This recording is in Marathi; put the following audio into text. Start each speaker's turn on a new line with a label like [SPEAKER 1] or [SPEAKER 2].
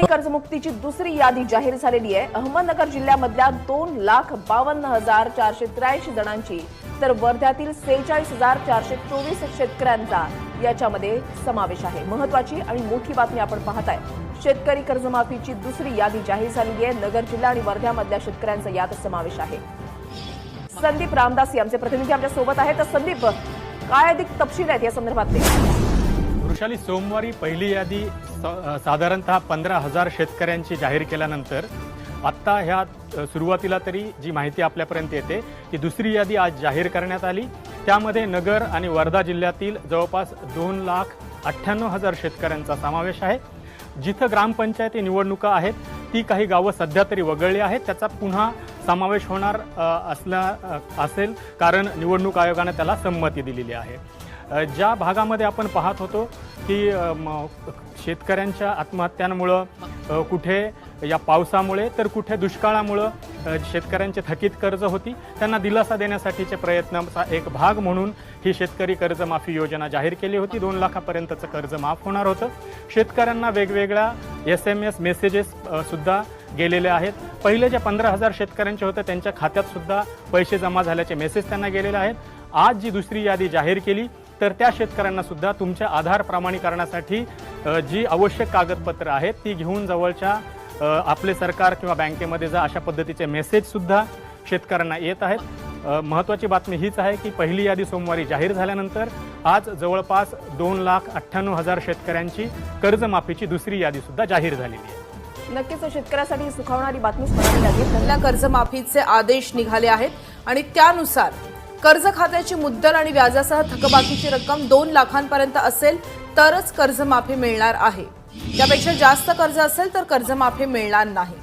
[SPEAKER 1] कर्जमुक्तीची दुसरी यादी जाहीर झालेली आहे. अहमदनगर जिल्ह्यामधल्या दोन लाख बावन्न हजार चारशे त्र्याऐंशी जणांची तर वर्ध्यातील सेहेचाळीस हजार चारशे चोवीस शेतकऱ्यांचा याच्यामध्ये समावेश आहे. महत्वाची आणि मोठी बातमी आपण पाहत आहे शेतकरी कर्जमाफीची दुसरी यादी जाहीर झालेली आहे. नगर जिल्हा आणि वर्ध्यामधल्या शेतकऱ्यांचा यात समावेश आहे. संदीप रामदासी आमचे प्रतिनिधी आमच्यासोबत आहेत. तर संदीप काय अधिक तपशील आहेत या संदर्भातले?
[SPEAKER 2] वृषाली सोमवारी पहिली यादी स- साधारणतः पंधरा हजार शेतकऱ्यांची जाहीर केल्यानंतर आत्ता ह्या सुरुवातीला तरी जी माहिती आपल्यापर्यंत येते ती दुसरी यादी आज जाहीर करण्यात आली. त्यामध्ये नगर आणि वर्धा जिल्ह्यातील जवळपास दोन लाख अठ्ठ्याण्णव हजार शेतकऱ्यांचा समावेश आहे. जिथं ग्रामपंचायती निवडणुका आहेत ती काही गावं सध्या तरी वगळली आहेत. त्याचा पुन्हा समावेश होणार असला असेल कारण निवडणूक आयोगानं त्याला संमती दिलेली आहे. ज्या भागामध्ये आपण पाहत होतो की शेतकऱ्यांच्या आत्महत्यांमुळं कुठे या पावसामुळे तर कुठे दुष्काळामुळं शेतकऱ्यांचे थकीत कर्ज होती. त्यांना दिलासा देण्यासाठीचे प्रयत्नाचा एक भाग म्हणून ही शेतकरी कर्जमाफी योजना जाहीर केली होती. दोन लाखापर्यंतचं कर्ज माफ होणार होतं. शेतकऱ्यांना वेगवेगळ्या एस एम एस मेसेजेस सुद्धा गेलेले आहेत. पहिले जे पंधरा हजार शेतकऱ्यांचे होते त्यांच्या खात्यात सुद्धा पैसे जमा झाल्याचे मेसेज त्यांना गेलेले आहेत. आज जी दुसरी यादी जाहीर केली तर त्या शेतकऱ्यांना सुद्धा तुमच्या आधार प्रमाणीकरणासाठी जी आवश्यक कागदपत्र आहेत ती घेऊन जवळच्या आपले सरकार किंवा बँकेमध्ये जा अशा पद्धतीचे मेसेज सुद्धा शेतकऱ्यांना येत आहेत. महत्त्वाची बातमी हीच आहे की पहिली यादी सोमवारी जाहीर झाल्यानंतर आज जवळपास दोन लाख अठ्ठ्याण्णव हजार शेतकऱ्यांची कर्जमाफीची दुसरी यादी सुद्धा जाहीर झालेली आहे.
[SPEAKER 1] नक्कीच शेतकऱ्यासाठी सुखावणारी बातमी लागेल
[SPEAKER 3] कर्जमाफीचे आदेश निघाले आहेत आणि त्यानुसार कर्ज खात्याची मुद्दल आणि व्याजासह थकबाकीची रक्कम दोन लाखांपर्यंत असेल तरच कर्जमाफी मिळणार आहे. त्यापेक्षा जास्त कर्ज असेल तर कर्जमाफी मिळणार नाही.